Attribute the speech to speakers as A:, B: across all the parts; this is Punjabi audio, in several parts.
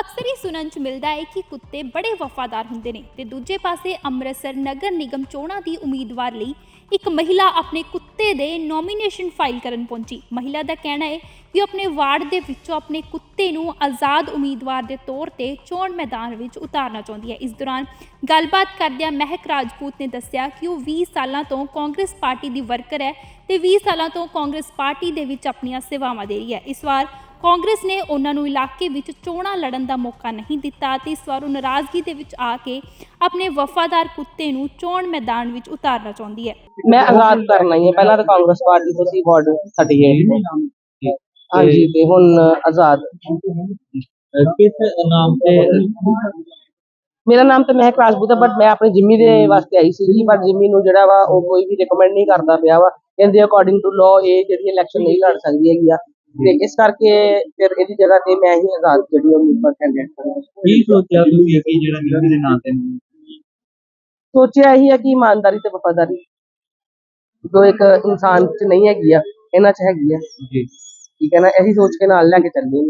A: ਅਕਸਰ ਹੀ ਸੁਣਨ ਚ ਮਿਲਦਾ ਹੈ ਕਿ ਕੁੱਤੇ ਬੜੇ ਵਫਾਦਾਰ ਹੁੰਦੇ ਨੇ ਤੇ ਦੂਜੇ ਪਾਸੇ ਅੰਮ੍ਰਿਤਸਰ ਨਗਰ ਨਿਗਮ ਚੋਣਾਂ ਦੀ ਉਮੀਦਵਾਰ ਲਈ ਇੱਕ ਮਹਿਲਾ ਆਪਣੇ ਕੁੱਤੇ ਦੇ ਨੋਮੀਨੇਸ਼ਨ ਫਾਈਲ ਕਰਨ ਪਹੁੰਚੀ। ਮਹਿਲਾ ਦਾ ਕਹਿਣਾ ਹੈ ਕਿ ਉਹ ਆਪਣੇ ਵਾਰਡ ਦੇ ਵਿੱਚੋਂ ਆਪਣੇ ਕੁੱਤੇ ਨੂੰ ਆਜ਼ਾਦ ਉਮੀਦਵਾਰ ਦੇ ਤੌਰ ਤੇ ਚੋਣ ਮੈਦਾਨ ਵਿੱਚ ਉਤਾਰਨਾ ਚਾਹੁੰਦੀ ਹੈ। ਇਸ ਦੌਰਾਨ ਗੱਲਬਾਤ ਕਰਦਿਆਂ ਮਹਿਕ ਰਾਜਪੂਤ ਨੇ ਦੱਸਿਆ ਕਿ ਉਹ 20 ਸਾਲਾਂ ਤੋਂ ਕਾਂਗਰਸ ਪਾਰਟੀ ਦੀ ਵਰਕਰ ਹੈ ਤੇ 20 ਸਾਲਾਂ ਤੋਂ ਕਾਂਗਰਸ ਪਾਰਟੀ ਦੇ ਵਿੱਚ ਆਪਣੀਆਂ ਸੇਵਾਵਾਂ ਦੇ ਰਹੀ ਹੈ। ਇਸ ਵਾਰ ਕਾਂਗਰਸ ਨੇ ਉਹਨਾਂ ਨੂੰ ਇਲਾਕੇ ਵਿੱਚ ਚੋਣਾਂ ਲੜਨ ਦਾ ਮੌਕਾ ਨਹੀਂ ਦਿੱਤਾ ਤੇ ਇਸ ਵਾਰ ਉਹ ਨਾਰਾਜ਼ਗੀ ਦੇ ਵਿੱਚ ਆ ਕੇ ਆਪਣੇ ਵਫਾਦਾਰ ਕੁੱਤੇ ਨੂੰ ਚੋਣ ਮੈਦਾਨ ਵਿੱਚ ਉਤਾਰਨਾ ਚਾਹੁੰਦੀ ਹੈ।
B: ਮੈਂ ਆਜ਼ਾਦ ਕਰਨਾ ਹੀ ਹੈ। ਪਹਿਲਾਂ ਤਾਂ ਕਾਂਗਰਸ ਪਾਰਟੀ ਤੋਂ ਸੀ ਵਾਰਡ ਸਾਡੀ ਹੈ ਹਾਂਜੀ ਤੇ ਹੁਣ ਆਜ਼ਾਦ।
C: ਕਿਸ ਨਾਮ ਤੇ?
B: ਮੇਰਾ ਨਾਮ ਤਾਂ ਮਹਿਕ ਰਾਜਪੂਤ ਹੈ ਬਟ ਮੈਂ ਆਪਣੀ ਜਿੰਮੀ ਦੇ ਵਾਸਤੇ ਆਈ ਸੀ ਪਰ ਜਿੰਮੀ ਨੂੰ ਜਿਹੜਾ ਵਾ ਉਹ ਕੋਈ ਵੀ ਰეკਮੈਂਡ ਨਹੀਂ ਕਰਦਾ ਪਿਆ ਵਾ। ਕਹਿੰਦੇ ਅਕੋਰਡਿੰਗ ਟੂ ਲਾਅ ਇਹ ਜਿਹੜੀ ਇਲੈਕਸ਼ਨ ਨਹੀਂ ਲੜ ਸਕਦੀ ਹੈਗੀ ਆ। ਤੇ ਇਸ ਕਰਕੇ ਫਿਰ ਇਹਦੀ ਜਗ੍ਹਾ ਤੇ ਮੈਂ ਹੀ ਆਜ਼ਾਦ ਜਿਹੜੀ ਉਮੀਦਵਾਰ ਕੈਂਡੀਡੇਟ ਕਰਾਂ
C: ਕੀ ਸੋਚਿਆ ਤੁਸੀਂ ਕਿ ਜਿਹੜਾ ਮਿਲਣ ਦੇ ਨਾਂ ਤੇ ਨੂੰ
B: ਸੋਚਿਆ ਇਹੀ ਹੈ ਕਿ ਇਮਾਨਦਾਰੀ ਤੇ ਵਫਾਦਾਰੀ ਜੋ ਇੱਕ ਇਨਸਾਨ ਚ ਨਹੀਂ ਹੈਗੀ ਆ ਇਹਨਾਂ ਚ ਹੈਗੀ ਆ
C: ਜੀ
B: ਠੀਕ ਹੈ ਨਾ ਇਹੀ ਸੋਚ ਕੇ ਨਾਲ ਲੈ ਕੇ ਚੱਲੀ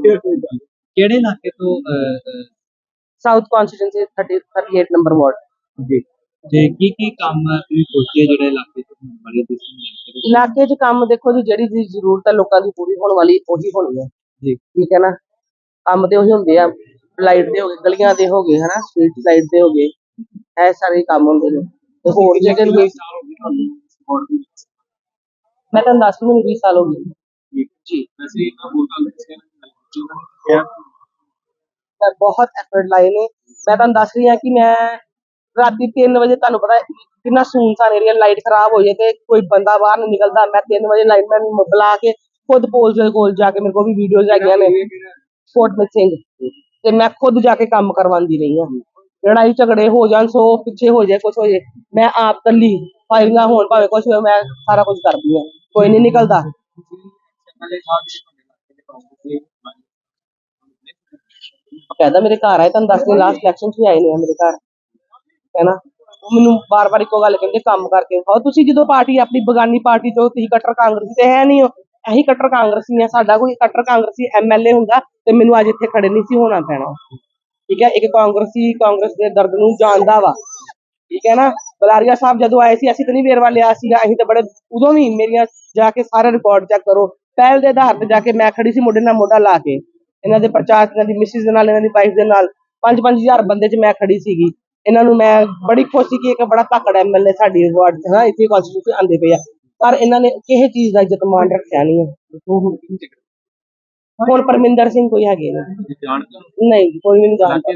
C: ਕਿਹੜੇ ਇਲਾਕੇ ਤੋਂ ਅਹ, ਅਹ,
B: ਸਾਊਥ ਕਨਸਟੀਟਿਊਂਸੀ 30 38 ਨੰਬਰ ਵਾਰਡ
C: ਜੀ ਤੇ ਕੀ ਕੀ ਕੰਮ ਤੁਸੀਂ ਸੋਚੇ ਜਿਹੜੇ ਇਲਾਕੇ ਤੋਂ ਹੋਣ ਵਾਲੇ ਤੁਸੀਂ ਇਲਾਕੇ
B: 'ਚ ਕੰਮ ਦੇਖੋ ਜੀ ਜਿਹੜੀ ਚੀਜ਼ ਜ਼ਰੂਰਤ ਹੈ ਲੋਕਾਂ ਦੀ ਪੂਰੀ ਹੋਣ ਵਾਲੀ ਉਹੀ ਹੋਣੀ ਹੈ
C: ਜੀ।
B: ਠੀਕ ਹੈ ਨਾ? ਕੰਮ ਤੇ ਉਹੀ ਹੁੰਦੇ ਆ ਲਾਈਟ ਦੇ ਹੋ ਗਏ ਗਲੀਆਂ ਦੇ ਹੋ ਗਏ ਹਨਾ? ਸਟਰੀਟ ਲਾਈਟ ਦੇ ਹੋ ਗਏ ਇਹ ਸਾਰੇ ਕੰਮ ਹੁੰਦੇ ਨੇ। ਤੇ ਹੋਰ ਜਿਹੜੇ ਵੀ ਮੈਂ ਤੁਹਾਨੂੰ ਦੱਸ ਮੈਨੂੰ 20 ਸਾਲ ਹੋ ਗਏ।
C: ਜੀ।
B: ਮੈਂ ਬਹੁਤ ਐਫਰਟ ਲਾਏ ਨੇ। ਮੈਂ ਤੁਹਾਨੂੰ ਦੱਸ ਰਹੀ ਹਾਂ ਕਿ ਮੈਂ ਰਾਤੀ 3 ਵਜੇ ਤੁਹਾਨੂੰ ਪਤਾ ਕਿੰਨਾ ਸੁਨਸਾਨ ਏਰੀਆ ਲਾਈਟ ਖਰਾਬ ਹੋ ਜਾਏ ਤੇ ਕੋਈ ਬੰਦਾ ਬਾਹਰ ਨਹੀਂ ਨਿਕਲਦਾ। ਮੈਂ 3 ਵਜੇ ਲਾਈਟਮੈਨ ਨੂੰ ਬੁਲਾ ਕੇ ਖੁਦ ਪੋਲ ਦੇ ਕੋਲ ਜਾ ਕੇ ਮੇਰੇ ਕੋਲ ਵੀ ਵੀਡੀਓਜ਼ ਹੈਗੀਆਂ ਨੇ। ਫੋਰਟ ਸਿੰਘ ਤੇ ਮੈਂ ਖੁਦ ਜਾ ਕੇ ਕੰਮ ਕਰਵਾਉਂਦੀ ਰਹੀ ਹਾਂ। ਲੜਾਈ ਝਗੜੇ ਹੋ ਜਾਣ, ਸੋ ਪਿੱਛੇ ਹੋ ਜਾਏ ਕੁਝ ਹੋ ਜਾਏ। ਮੈਂ ਆਪ ਕੱਲੀ ਫਾਇਰਿੰਗਾਂ ਹੋਣ ਭਾਵੇਂ ਕੁਝ ਹੋਵੇ ਮੈਂ ਸਾਰਾ ਕੁਝ ਕਰਦੀ ਹਾਂ। ਕੋਈ ਨਹੀਂ ਨਿਕਲਦਾ। ਕਹਿੰਦਾ ਮੇਰੇ ਘਰ ਆਏ, ਤੁਹਾਨੂੰ ਦੱਸਦੇ ਲਾਸਟ ਇਲੈਕਸ਼ਨ 'ਚ ਆਏ ਨੇ ਮੇਰੇ ਘਰ। ਹੈਨਾ ਉਹ ਮੈਨੂੰ ਬਾਰ-ਬਾਰ ਇੱਕੋ ਗੱਲ ਕਹਿੰਦੇ, ਕੰਮ ਕਰਕੇ ਹੋ ਤੁਸੀਂ ਜਦੋਂ ਪਾਰਟੀ, ਆਪਣੀ ਬਗਾਨੀ ਪਾਰਟੀ ਤੋਂ ਤੁਸੀਂ ਕੱਟਰ ਕਾਂਗਰਸੀ ਤੇ ਹੈ ਨਹੀਂ ਹੋ, ਅਸੀਂ ਕੱਟਰ ਕਾਂਗਰਸੀ ਆ ਸਾਡਾ ਕੋਈ ਕੱਟਰ ਕਾਂਗਰਸੀ ਐਮਐਲਏ ਹੁੰਦਾ ਤੇ ਮੈਨੂੰ ਅੱਜ ਇੱਥੇ ਖੜੇ ਨਹੀਂ ਸੀ ਹੋਣਾ ਪੈਣਾ। ਠੀਕ ਹੈ, ਇੱਕ ਕਾਂਗਰਸੀ, ਕਾਂਗਰਸ ਦੇ ਦਰਦ ਨੂੰ ਜਾਣਦਾ ਵਾ। ਠੀਕ ਹੈ ਨਾ, ਬਲਾਰੀਆ ਸਾਹਿਬ ਜਦੋਂ ਆਏ ਸੀ, ਅਸੀਂ ਤਾਂ ਨਹੀਂ ਵੇਰਵਾ ਲਿਆ ਸੀਗਾ, ਅਸੀਂ ਤਾਂ ਬੜੇ ਉਦੋਂ ਵੀ ਮੇਰੀਆਂ ਜਾ ਕੇ ਸਾਰੇ ਰਿਕਾਰਡ ਚੈੱਕ ਕਰੋ, ਪਹਿਲ ਦੇ ਆਧਾਰ ਤੇ ਜਾ ਕੇ ਮੈਂ ਖੜੀ ਸੀ, ਮੋਢੇ ਨਾਲ ਮੋਢਾ ਲਾ ਕੇ। ਇਹਨਾਂ ਦੇ ਪ੍ਰਚਾਰ, ਇਹਨਾਂ ਦੀ ਮਿਸਿਸ ਦੇ ਨਾਲ, ਇਹਨਾਂ ਦੀ ਵਾਈਫ ਦੇ ਨਾਲ 5-5000 ਬੰਦੇ 'ਚ ਮੈਂ ਖੜੀ ਸੀਗੀ। ਇਹਨਾਂ ਨੂੰ ਮੈਂ ਬੜੀ ਖੁਸ਼ ਕਿ ਇੱਕ ਬੜਾ ਧੱਕੜ ਐਮਐਲਏ ਸਾਡੀ ਵਾਰਡ 'ਚ ਨਾ ਇੱਥੇ ਕਨਸਟੀਟਿਊਸ਼ਨ ਆਂਦੇ ਪਏ ਆ। ਪਰ ਇਹਨਾਂ ਨੇ ਕਿਸੇ ਚੀਜ਼ ਦਾ ਇੱਜ਼ਤ ਮਾਣ ਰੱਖਿਆ ਨਹੀਂ ਹੈ ਹੁਣ ਪਰਮਿੰਦਰ ਸਿੰਘ ਕੋਈ ਹੈਗੇ ਨੇ ਨਹੀਂ ਕੋਈ ਨਹੀਂ ਜਾਣਦਾ।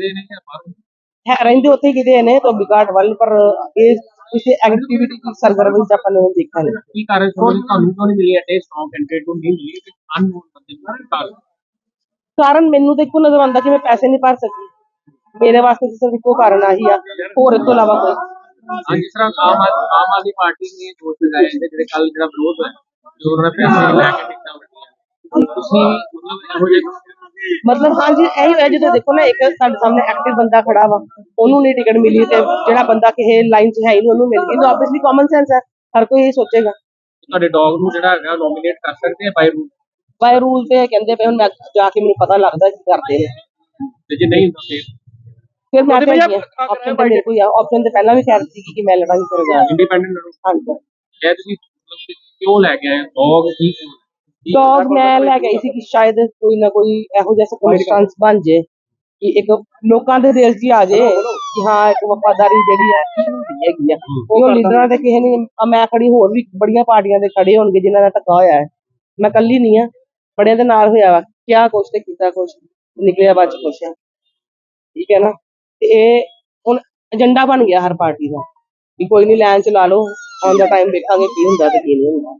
B: ਹੈ ਰਹਿੰਦੇ ਉੱਥੇ ਹੀ ਕਿਤੇ ਨੇ ਤੋਂ ਬਿਕਾਟ ਵੱਲ ਪਰ ਇਹ ਕਿਸੇ ਐਕਟੀਵਿਟੀ ਦੀ ਸਰਗਰਮੀ ਚ ਆਪਾਂ ਨੇ ਦੇਖਿਆ ਨਹੀਂ।
C: ਕੀ ਕਾਰਨ ਤੁਹਾਨੂੰ ਤੁਹਾਨੂੰ ਕਿਉਂ ਨਹੀਂ ਮਿਲੀ ਐਟੇ ਸਟਰੋਂਗ ਕੈਂਡੀਡੇਟ ਨੂੰ ਨਹੀਂ ਮਿਲੀ ਅਨਨੋਨ ਬੰਦੇ ਨੂੰ ਕਾਰਨ?
B: ਕਾਰਨ ਮੈਨੂੰ ਇੱਕੋ ਨਜ਼ਰ ਆਉਂਦਾ ਕਿ ਮੈਂ ਪੈਸੇ ਨਹੀਂ ਭਰ ਸਕੀ। ਮੇਰੇ ਵਾਸਤੇ ਤਾਂ ਸਿਰਫ ਇੱਕੋ ਕਾਰਨ ਆਹੀ ਆ। ਹੋਰ ਇਸ ਤੋਂ ਇਲਾਵਾ ਕੋਈ।
C: ਹਾਂ ਜਿਸ ਤਰ੍ਹਾਂ ਆਮ ਆਦ- ਆਮ ਆਦਮੀ ਪਾਰਟੀ ਨੇ ਦੋਸ਼ ਲਗਾਏ ਨੇ ਜਿਹੜੇ ਕੱਲ ਜਿਹੜਾ ਵਿਰੋਧ ਹੋਇਆ ਜੋ ਉਹਨਾਂ ਨੇ ਪੈਸੇ ਲੈ ਕੇ ਟਿਕਟਾਂ ਵੰਡੀਆਂ ਤੁਸੀਂ ਮਤਲਬ ਇਹੋ ਜਿਹੇ
B: ਮਤਲਬ ਹਾਂਜੀ ਇਹੀ ਹੋਇਆ ਜਦੋਂ ਦੇਖੋ ਨਾ ਇੱਕ ਸਾਡੇ ਸਾਹਮਣੇ ਐਕਟਿਵ ਬੰਦਾ ਖੜਾ ਵਾ ਉਹਨੂੰ ਨਹੀਂ ਟਿਕਟ ਮਿਲੀ ਤੇ ਜਿਹੜਾ ਬੰਦਾ ਕਿਸੇ ਲਾਈਨ 'ਚ ਹੈ ਹੀ ਨਹੀਂ ਉਹਨੂੰ ਮਿਲ ਗਈ। ਤਾਂ ਆਬਵੀਅਸਲੀ ਕਾਮਨ ਸੈਂਸ ਹੈ ਹਰ ਕੋਈ ਇਹ ਸੋਚੇਗਾ।
C: ਤੁਹਾਡੇ ਡੌਗ ਨੂੰ ਜਿਹੜਾ ਹੈਗਾ ਨੋਮੀਨੇਟ ਕਰ ਸਕਦੇ ਆ ਬਾਈ ਰੂਲ
B: ਬਾਈ ਰੂਲ ਤੇ ਕਹਿੰਦੇ ਪਏ ਹੁਣ ਮੈਂ ਜਾ ਕੇ ਮੈਨੂੰ ਪਤਾ ਲੱਗਦਾ ਕੀ ਕਰਦੇ ਨੇ।
C: ਤੇ ਜੇ ਨਹੀਂ ਹੁੰਦਾ ਫਿਰ?
B: ਫਿਰ ਮੈਂ ਤੇ ਆਪਸ਼ਨ ਤੇ ਮੇਰੇ ਕੋਈ ਆਪਸ਼ਨ ਤੇ ਪਹਿਲਾਂ ਵੀ ਕਹਿ ਦਿੱਤੀ ਸੀ ਕਿ ਮੈਂ ਲੜਾਂਗੀ ਫਿਰ ਜਾ
C: ਇੰਡੀਪੈਂਡੈਂਟ ਲੜੋ।
B: ਹਾਂਜੀ।
C: ਇਹ ਤੁਸੀਂ ਮਤਲਬ ਕਿਉਂ ਲੈ ਕੇ ਆਏ? ਡੌਗ ਕੀ
B: ਡੌਗ ਮੈਂ ਲੈ ਗਈ ਸੀ ਕਿ ਸ਼ਾਇਦ ਕੋਈ ਨਾ ਕੋਈ ਇਹੋ ਜਿਹਾ ਸਰਕਮਸਟੈਂਸ ਬਣ ਜੇ ਕਿ ਇੱਕ ਲੋਕਾਂ ਦੇ ਦਿਲ 'ਚ ਹੀ ਆ ਜੇ ਕਿ ਹਾਂ ਇੱਕ ਵਫਾਦਾਰੀ ਜਿਹੜੀ ਕੀ ਹੁੰਦੀ ਹੈਗੀ ਆ। ਉਹ ਲੀਡਰਾਂ ਤੇ ਕਿਸੇ ਨੇ ਮੈਂ ਖੜੀ ਹੋਰ ਵੀ ਬੜੀਆਂ ਪਾਰਟੀਆਂ ਦੇ ਖੜੇ ਹੋਣਗੇ ਜਿਨ੍ਹਾਂ ਦਾ ਧੱਕਾ ਹੋਇਆ ਹੈ। ਮੈਂ ਇਕੱਲੀ ਨਹੀਂ ਆ ਬੜਿਆਂ ਦੇ ਨਾਲ ਹੋਇਆ ਵਾ। ਕਿਆ ਕੁਛ ਤੇ ਕੀਤਾ ਕੁਛ ਨਿਕਲਿਆ ਬਾਅਦ ਚ ਕੁਛ ਠੀਕ ਹੈ ਨਾ? ਤੇ ਇਹ ਹੁਣ ਏਜੰਡਾ ਬਣ ਗਿਆ ਹਰ ਪਾਰਟੀ ਦਾ ਵੀ ਕੋਈ ਨਹੀਂ ਲਾਈਨ ਚ ਲਾ ਲਓ ਆਨ ਦਾ ਟਾਈਮ ਦੇਖਾਂਗੇ ਕੀ ਹੁੰਦਾ ਤੇ ਕੀ ਨਹੀਂ ਹੁੰਦਾ।